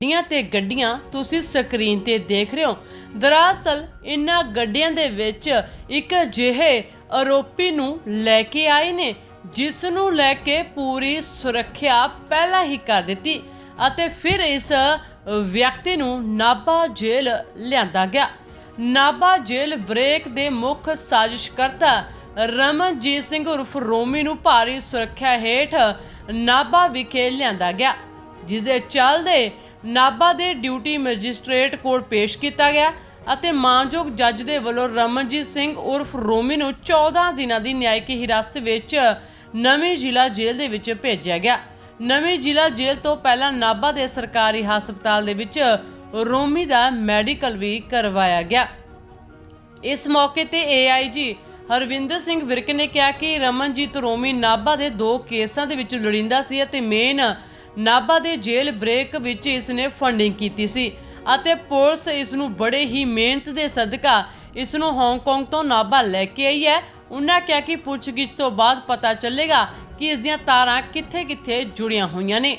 ਗੱਡੀਆਂ ਤੇ ਗੱਡੀਆਂ ਤੁਸੀਂ ਸਕਰੀਨ ਤੇ ਦੇਖ ਰਹੇ ਹੋ। ਦਰਅਸਲ, ਇਨ੍ਹਾਂ ਗੱਡੀਆਂ ਦੇ ਵਿੱਚ ਇੱਕ ਅਜਿਹੇ ਆਰੋਪੀ ਨੂੰ ਲੈ ਕੇ ਆਏ ਨੇ, ਜਿਸ ਨੂੰ ਲੈ ਕੇ ਪੂਰੀ ਸੁਰੱਖਿਆ ਪਹਿਲਾਂ ਹੀ ਕਰ ਦਿੱਤੀ ਅਤੇ ਫਿਰ ਇਸ ਵਿਅਕਤੀ ਨੂੰ ਨਾਭਾ ਜੇਲ੍ਹ ਲਿਆਂਦਾ ਗਿਆ। ਨਾਭਾ ਜੇਲ੍ਹ ਬ੍ਰੇਕ ਦੇ ਮੁੱਖ ਸਾਜ਼ਿਸ਼ਕਰਤਾ ਰਮਨਜੀਤ ਸਿੰਘ ਉਰਫ ਰੋਮੀ ਨੂੰ ਭਾਰੀ ਸੁਰੱਖਿਆ ਹੇਠ ਨਾਭਾ ਵਿਖੇ ਲਿਆਂਦਾ ਗਿਆ, ਜਿਸ ਦੇ ਚੱਲਦੇ ਨਾਭਾ ਦੇ ਡਿਊਟੀ ਮੈਜਿਸਟ੍ਰੇਟ ਕੋਲ ਪੇਸ਼ ਕੀਤਾ ਗਿਆ ਅਤੇ ਮਾਨਯੋਗ ਜੱਜ ਦੇ ਵੱਲੋਂ ਰਮਨਜੀਤ ਸਿੰਘ ਉਰਫ ਰੋਮੀ ਨੂੰ 14 ਦਿਨਾਂ ਦੀ ਨਿਆਇਕ ਹਿਰਾਸਤ ਵਿੱਚ ਨਵੀਂ ਜ਼ਿਲ੍ਹਾ ਜੇਲ੍ਹ ਦੇ ਵਿੱਚ ਭੇਜਿਆ ਗਿਆ। ਨਵੀਂ ਜ਼ਿਲ੍ਹਾ ਜੇਲ੍ਹ ਤੋਂ ਪਹਿਲਾਂ ਨਾਭਾ ਦੇ ਸਰਕਾਰੀ ਹਸਪਤਾਲ ਦੇ ਵਿੱਚ ਰੋਮੀ ਦਾ ਮੈਡੀਕਲ ਵੀ ਕਰਵਾਇਆ ਗਿਆ। ਇਸ ਮੌਕੇ ਤੇ ਏਆਈਜੀ ਹਰਵਿੰਦਰ ਸਿੰਘ ਵਿਰਕ ਨੇ ਕਿਹਾ ਕਿ ਰਮਨਜੀਤ ਰੋਮੀ ਨਾਭਾ ਦੇ ਦੋ ਕੇਸਾਂ ਦੇ ਵਿੱਚ ਲੋੜੀਂਦਾ ਸੀ ਅਤੇ ਮੇਨ ਨਾਭਾ ਦੇ ਜੇਲ੍ਹ ਬ੍ਰੇਕ ਵਿੱਚ ਇਸ ਨੇ ਫੰਡਿੰਗ ਕੀਤੀ ਸੀ ਅਤੇ ਪੁਲਿਸ ਇਸ ਨੂੰ ਬੜੇ ਹੀ ਮਿਹਨਤ ਦੇ ਸਦਕਾ ਇਸ ਨੂੰ ਹਾਂਗਕਾਂਗ ਤੋਂ ਨਾਭਾ ਲੈ ਕੇ ਆਈ ਹੈ। ਉਹਨਾਂ ਕਿਹਾ ਕਿ ਪੁੱਛਗਿੱਛ ਤੋਂ ਬਾਅਦ ਪਤਾ ਚੱਲੇਗਾ ਕਿ ਇਸ ਦੀਆਂ ਤਾਰਾਂ ਕਿੱਥੇ-ਕਿੱਥੇ ਜੁੜੀਆਂ ਹੋਈਆਂ ਨੇ।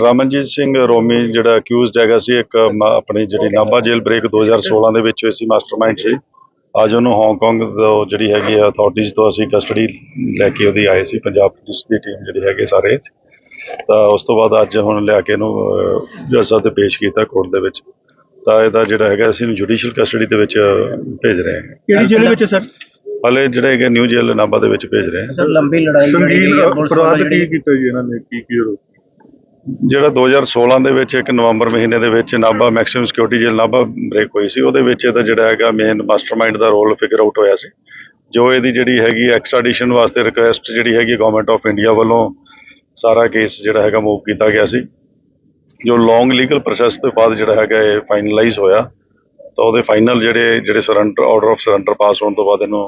ਰਮਨਜੀਤ ਸਿੰਘ ਰੋਮੀ ਜਿਹੜਾ ਅਕਿਊਜ਼ਡ ਹੈਗਾ ਸੀ ਇੱਕ ਆਪਣੀ ਜਿਹੜੀ ਨਾਭਾ ਜੇਲ੍ਹ ਬ੍ਰੇਕ 2016 ਦੇ ਵਿੱਚ ਹੋਈ ਸੀ ਮਾਸਟਰਮਾਈਂਡ ਸੀ। ਅੱਜ ਉਹਨੂੰ ਹਾਂਗਕਾਂਗ ਤੋਂ ਜਿਹੜੀ ਹੈਗੀ ਆ ਅਥਾਰਟੀਜ਼ ਤੋਂ ਅਸੀਂ ਕਸਟਡੀ ਲੈ ਕੇ ਉਹਦੀ ਆਏ ਸੀ ਪੰਜਾਬ ਪੁਲਿਸ ਦੀ ਟੀਮ ਜਿਹੜੀ ਹੈਗੇ ਸਾਰੇ। ਤਾਂ ਉਸ ਤੋਂ ਬਾਅਦ ਅੱਜ ਹੁਣ ਲਿਆ ਕੇ ਇਹਨੂੰ ਜੱਜ ਸਾਹਿਬ ਤੇ ਪੇਸ਼ ਕੀਤਾ ਕੋਰਟ ਦੇ ਵਿੱਚ। ਤਾਂ ਇਹਦਾ ਜਿਹੜਾ ਹੈਗਾ ਅਸੀਂ ਜੁਡੀਸ਼ੀਅਲ ਕਸਟਡੀ ਦੇ ਵਿੱਚ ਭੇਜ ਰਹੇ ਹਾਂ। ਕਿਹੜੀ ਜੇਲ੍ਹ ਵਿੱਚ ਸਰ? ਹਲੇ ਜਿਹੜੇ ਹੈਗੇ ਨਿਊ ਜੇਲ੍ਹ ਨਾਭਾ ਦੇ ਵਿੱਚ ਭੇਜ ਰਹੇ ਹਾਂ। ਸਰ ਲੰਬੀ ਲੜਾਈ ਸੰਗੀਨ ਅਪਰਾਧ ਕੀ ਕੀਤਾ ਜੀ ਇਹਨਾਂ ਨੇ? ਕੀ ਕੀ? ਜਿਹੜਾ 2016 ਦੇ ਵਿੱਚ ਇੱਕ ਨਵੰਬਰ ਮਹੀਨੇ ਦੇ ਵਿੱਚ Nabha maximum security jail Nabha break ਹੋਈ ਸੀ ਉਹਦੇ ਵਿੱਚ ਇਹਦਾ ਜਿਹੜਾ ਹੈਗਾ ਮੇਨ ਮਾਸਟਰਮਾਈਂਡ ਦਾ ਰੋਲ ਫਿਗਰ ਆਊਟ ਹੋਇਆ ਸੀ। ਜੋ ਇਹਦੀ ਜਿਹੜੀ ਹੈਗੀ ਐਕਸਟ੍ਰੈਡੀਸ਼ਨ ਵਾਸਤੇ ਰਿਕੁਐਸਟ ਜਿਹੜੀ ਹੈਗੀ ਗਵਰਨਮੈਂਟ ਆਫ ਇੰਡੀਆ ਵੱਲੋਂ ਸਾਰਾ ਕੇਸ ਜਿਹੜਾ ਹੈਗਾ ਮੂਵ ਕੀਤਾ ਗਿਆ ਸੀ। ਜੋ ਲੌਂਗ ਲੀਗਲ ਪ੍ਰੋਸੈਸ ਤੋਂ ਬਾਅਦ ਜਿਹੜਾ ਹੈਗਾ ਇਹ ਫਾਈਨਲਾਈਜ਼ ਹੋਇਆ ਤਾਂ ਉਹਦੇ ਫਾਈਨਲ ਜਿਹੜੇ ਜਿਹੜੇ surrender order of surrender pass ਹੋਣ ਤੋਂ ਬਾਅਦ ਇਹਨੂੰ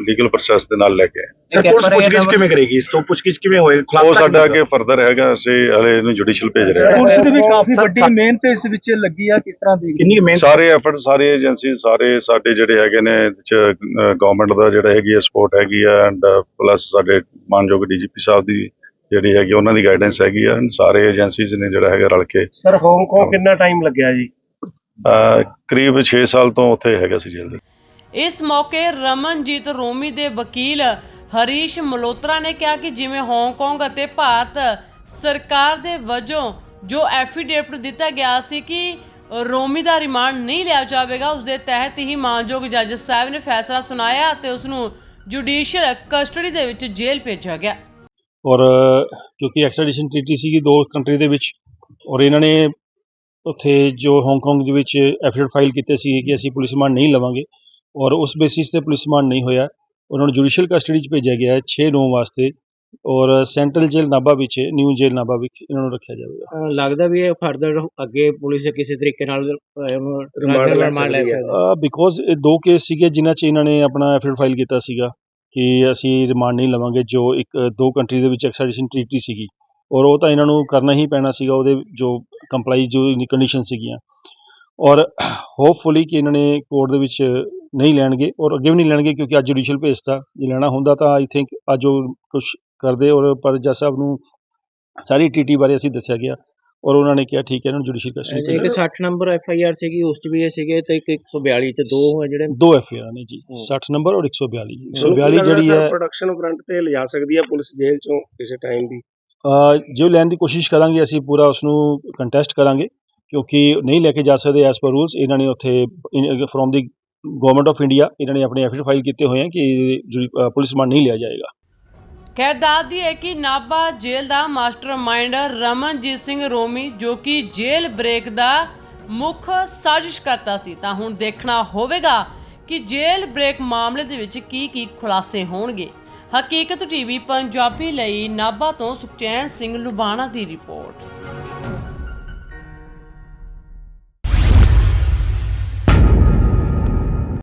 ਲੀਗਲ ਪ੍ਰੋਸੈਸ ਦੇ ਨਾਲ ਲੈ ਕੇ। ਸਰ ਪੁਲਿਸ ਪੁੱਛਗਿੱਛ ਕਿਵੇਂ ਕਰੇਗੀ? ਇਸ ਤੋਂ ਪੁੱਛਗਿੱਛ ਕਿਵੇਂ ਹੋਏਗਾ ਉਹ ਸਾਡਾ ਅੱਗੇ ਫਰਦਰ ਹੈਗਾ ਅਸੀਂ ਹਲੇ ਇਹਨੂੰ ਜੁਡੀਸ਼ੀਅਲ ਭੇਜ ਰਹੇ ਹਾਂ। ਪੁਲਿਸ ਦੀ ਵੀ ਕਾਫੀ ਸਰ- ਵੱਡੀ ਮਿਹਨਤ ਇਸ ਵਿੱਚ ਲੱਗੀ ਆ ਕਿਸ ਤਰ੍ਹਾਂ ਦੀ ਕਿੰਨੀ ਮਿਹਨਤ? ਸਾਰੇ ਐਫਰਟ ਸਾਰੇ ਏਜੰਸੀ ਸਾਰੇ ਸਾਡੇ ਜਿਹੜੇ ਹੈਗੇ ਨੇ ਗਵਰਨਮੈਂਟ ਦਾ ਜਿਹੜਾ ਹੈਗੀ ਹੈ ਸਪੋਰਟ ਹੈਗੀ ਆ ਐਂਡ ਪਲੱਸ ਸਾਡੇ ਮਾਨਯੋਗ ਡੀਜੀਪੀ ਸਾਹਿਬ ਦੀ ਜਿਹੜੀ ਹੈਗੀ ਉਹਨਾਂ ਦੀ ਗਾਈਡੈਂਸ ਹੈਗੀ ਆ ਸਾਰੇ ਏਜੰਸੀਜ਼ ਨੇ ਜਿਹੜਾ ਹੈਗਾ ਰਲ ਕੇ ਸਰ ਹਾਂਗਕਾਂਗ ਕਿੰਨਾ ਟਾਈਮ ਲੱਗਿਆ ਜੀ? ਕਰੀਬ 6 ਸਾਲ ਤੋਂ ਉੱਥੇ ਹੈਗਾ ਸੀ ਜੇਲ੍ਹ ਦੇ ਇਸ ਮੌਕੇ ਰਮਨਜੀਤ ਰੋਮੀ ਦੇ ਵਕੀਲ ਹਰੀਸ਼ ਮਲੋਤਰਾ ਨੇ ਕਿਹਾ ਕਿ ਜਿਵੇਂ ਹਾਂਗਕਾਂਗ ਅਤੇ ਭਾਰਤ ਸਰਕਾਰ ਦੇ ਵਜੋਂ ਜੋ ਐਫੀਡੇਵਿਟ ਦਿੱਤਾ ਗਿਆ ਸੀ ਕਿ ਰੋਮੀ ਦਾ ਰਿਮਾਂਡ ਨਹੀਂ ਲਿਆ ਜਾਵੇਗਾ ਉਸ ਦੇ ਤਹਿਤ ਹੀ ਮਾਨਯੋਗ ਜੱਜ ਸਾਹਿਬ ਨੇ ਫੈਸਲਾ ਸੁਣਾਇਆ ਅਤੇ ਉਸ ਨੂੰ ਜੁਡੀਸ਼ੀਅਲ ਕਸਟਡੀ ਦੇ ਵਿੱਚ ਜੇਲ੍ਹ ਭੇਜਿਆ ਗਿਆ। ਔਰ ਕਿਉਂਕਿ ਐਕਸਟ੍ਰੈਡੀਸ਼ਨ ਟ੍ਰੀਟੀ ਸੀਗੀ ਦੋ ਕੰਟਰੀ ਦੇ ਵਿੱਚ ਔਰ ਇਹਨਾਂ ਨੇ ਉੱਥੇ ਜੋ ਹਾਂਗਕਾਂਗ ਦੇ ਵਿੱਚ ਐਫੀਡੇਵਿਟ ਫਾਈਲ ਕੀਤੇ ਸੀ ਕਿ ਅਸੀਂ ਪੁਲਿਸ ਰਿਮਾਂਡ ਨਹੀਂ ਲਵਾਂਗੇ ਔਰ ਉਸ ਬੇਸਿਸ ਤੇ ਪੁਲਿਸ ਰਿਮਾਂਡ ਨਹੀਂ ਹੋਇਆ। ਉਹਨਾਂ ਨੂੰ ਜੁਡੀਸ਼ੀਅਲ ਕਸਟਡੀ 'ਚ ਭੇਜਿਆ ਗਿਆ ਹੈ 6 ਨੌ ਵਾਸਤੇ ਔਰ ਸੈਂਟਰਲ ਜੇਲ੍ਹ ਨਾਭਾ ਵਿੱਚ ਨਿਊ ਜੇਲ੍ਹ ਨਾਭਾ ਵਿੱਚ ਇਹਨਾਂ ਨੂੰ ਰੱਖਿਆ ਜਾਵੇਗਾ। ਲੱਗਦਾ ਵੀ ਇਹ ਫਰਦਰ ਅੱਗੇ ਪੁਲਿਸ ਕਿਸੇ ਤਰੀਕੇ ਨਾਲ ਰਿਮਾਂਡ ਲੈ ਹੈ। ਸਕਦੀ ਬਿਕੋਜ਼ ਇਹ ਦੋ ਕੇਸ ਸੀਗੇ ਜਿਨ੍ਹਾਂ 'ਚ ਇਹਨਾਂ ਨੇ ਆਪਣਾ ਐਫੀਡੇਵਿਟ ਫਾਈਲ ਕੀਤਾ ਸੀਗਾ। ਕਿ ਅਸੀਂ ਰਿਮਾਂਡ ਨਹੀਂ ਲਵਾਂਗੇ, ਜੋ ਇੱਕ, ਦੋ ਕੰਟਰੀ ਦੇ ਵਿੱਚ ਐਕਸਟ੍ਰੈਡੀਸ਼ਨ ਟ੍ਰੀਟੀ ਸੀਗੀ। ਔਰ ਉਹ ਤਾਂ ਇਹਨਾਂ ਨੂੰ ਕਰਨਾ ਹੀ ਪੈਣਾ ਸੀਗਾ, ਉਹਦੇ ਜੋ ਕੰਪਲਾਈ ਜੋ ਕੰਡੀਸ਼ਨ ਸੀਗੀਆਂ। ਔਰ ਹੋਪਫੁਲੀ ਕਿ ਇਹਨਾਂ ਨੇ ਕੋਰਟ ਦੇ ਵਿੱਚ ਨਹੀਂ ਲੈਣਗੇ, ਔਰ ਅੱਗੇ ਵੀ ਨਹੀਂ ਲੈਣਗੇ, ਕਿਉਂਕਿ ਅੱਜ ਜੁਡੀਸ਼ੀਅਲ ਭੇਜਤਾ ਜੇ ਲੈਣਾ ਹੁੰਦਾ ਤਾਂ ਆਈ ਥਿੰਕ ਅੱਜ ਉਹ ਕੁਝ ਕਰਦੇ। ਔਰ ਪਰ ਜੱਜ ਸਾਹਿਬ ਨੂੰ ਸਾਰੀ ਟੀਟੀ ਬਾਰੇ ਅਸੀਂ ਦੱਸਿਆ ਗਿਆ। ਔਰ ਉਹਨਾਂ ਨੇ ਕਿਹਾ ਠੀਕ ਹੈ ਇਹਨਾਂ ਨੂੰ ਜੁਡੀਸ਼ੀਅਲ ਕਸਟਡੀ ਇੱਕ 60 ਨੰਬਰ ਐਫ ਆਈ ਆਰ ਸੀਗੀ ਉਸ ਚ ਵੀ ਇਹ ਸੀਗੇ ਤੇ ਇੱਕ 142 ਤੇ ਦੋ ਹੈ ਜਿਹੜੇ। ਦੋ ਐਫ ਆਰ ਨੇ ਜੀ 60 ਨੰਬਰ ਔਰ 142 142 ਜਿਹੜੀ ਹੈ ਪ੍ਰੋਡਕਸ਼ਨ ਫਰੰਟ ਤੇ ਲਿਜਾ ਸਕਦੀ ਹੈ ਪੁਲਿਸ ਜੇਲ੍ਹ ਚੋਂ ਕਿਸੇ ਟਾਈਮ ਵੀ। ਅ, ਜੋ ਲੈਣ ਦੀ ਕੋਸ਼ਿਸ਼ ਕਰਾਂਗੇ ਅਸੀਂ ਪੂਰਾ ਉਸ ਨੂੰ ਕੰਟੈਸਟ ਕਰਾਂਗੇ ਕਿਉਂਕਿ ਨਹੀਂ ਲੈ ਕੇ ਜਾ ਸਕਦੇ ਐਸ ਪਰ ਰੂਲਸ ਇਹਨਾਂ ਨੇ ਉੱਥੇ from the government of India ਇਹਨਾਂ ਨੇ ਆਪਣੇ ਐਫੀਡੇਵਿਟ ਫਾਈਲ ਕੀਤੇ ਹੋਏ ਹਨ ਕਿ ਪੁਲਿਸ ਰਿਮਾਂਡ ਨਹੀਂ ਲਿਆ ਜਾਏਗਾ। ਖੈਰ ਦੱਸਦੀ ਹੈ ਕਿ ਨਾਭਾ ਜੇਲ੍ਹ ਦਾ ਮਾਸਟਰਮਾਈਂਡ ਰਮਨਜੀਤ ਸਿੰਘ ਰੋਮੀ, ਜੋ ਕਿ ਜੇਲ੍ਹ ਬ੍ਰੇਕ ਦਾ ਮੁੱਖ ਸਾਜ਼ਿਸ਼ ਕਰਤਾ ਸੀ। ਤਾਂ ਹੁਣ ਦੇਖਣਾ ਹੋਵੇਗਾ ਕਿ ਜੇਲ੍ਹ ਬ੍ਰੇਕ ਮਾਮਲੇ ਦੇ ਵਿੱਚ ਕੀ ਕੀ ਖੁਲਾਸੇ ਹੋਣਗੇ। ਹਕੀਕਤ ਟੀਵੀ ਪੰਜਾਬੀ ਲਈ ਨਾਭਾ ਤੋਂ ਸੁਖਚੈਨ ਸਿੰਘ ਲੁਬਾਣਾ ਦੀ ਰਿਪੋਰਟ।